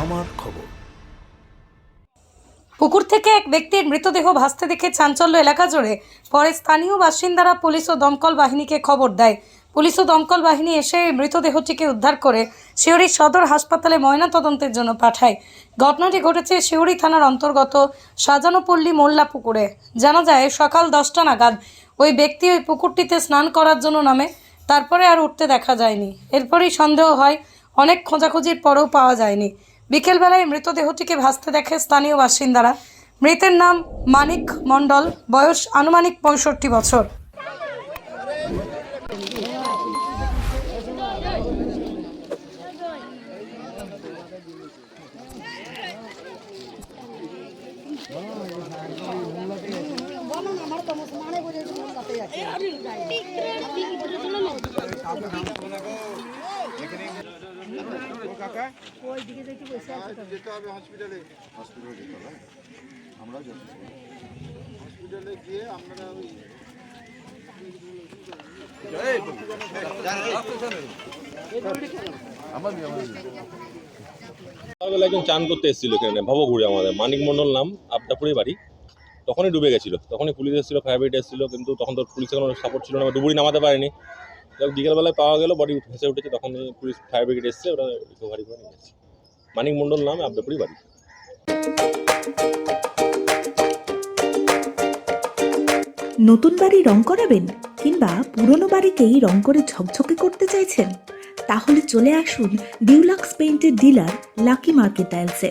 আমার খবর। পুকুর থেকে এক ব্যক্তির মৃতদেহ ভাসতে দেখে চাঞ্চল্য এলাকা জুড়ে পরে স্থানীয় বাসিন্দারা পুলিশ ও দমকল বাহিনীকে খবর দেয়। পুলিশ ও দমকল বাহিনী এসে মৃতদেহটিকে উদ্ধার করে শিউরি সদর হাসপাতালে ময়নাতদন্তের জন্য পাঠায়। ঘটনাটি ঘটেছে শিউরি থানার অন্তর্গত সাজানোপল্লী মোল্লা পুকুরে জানা যায়, সকাল দশটা নাগাদ ওই ব্যক্তি ওই পুকুরটিতে স্নান করার জন্য নামে, তারপরে আর উঠতে দেখা যায়নি। এরপরই সন্দেহ হয়, অনেক খোঁজাখুঁজির পরেও পাওয়া যায়নি। বিকেলবেলায় মৃতদেহটিকে ভাসতে দেখে স্থানীয় বাসিন্দারা। মৃতের নাম মানিক মণ্ডল বয়স আনুমানিক পঁয়ষট্টি বছর। যেতে হবে হসপিটালে হসপিটালে যেতে হবে? আমরাও যাচ্ছি। হসপিটালে গিয়ে আপনারা ওই সকালবেলা একজন চান করতে এসেছিল এখানে ভবঘুরে আমাদের। মানিক মণ্ডল নাম আবদাপুরে বাড়ি। তখনই ডুবে গেছিল। তখনই পুলিশ এসেছিল ফায়ার ব্রিগেড এসেছিল কিন্তু তখন তো পুলিশের কোনো সাপোর্ট ছিল না ডুবুরি নামাতে পারেনি। যাই হোক বিকেলবেলায় পাওয়া গেল বডি ভেসে উঠেছে তখনই পুলিশ ফায়ার ব্রিগেড এসেছে, ওরা রিকভারি করে নিয়ে গেছে মানিক মণ্ডল নাম আবদাপুরি বাড়ি। নতুন বাড়ি রং করাবেন কিংবা পুরনো বাড়িকেই রং করে ঝকঝকে করতে চাইছেন? তাহলে চলে আসুন ডিউলাক্স পেইন্টের ডিলার লাকি মার্কেট টাইলসে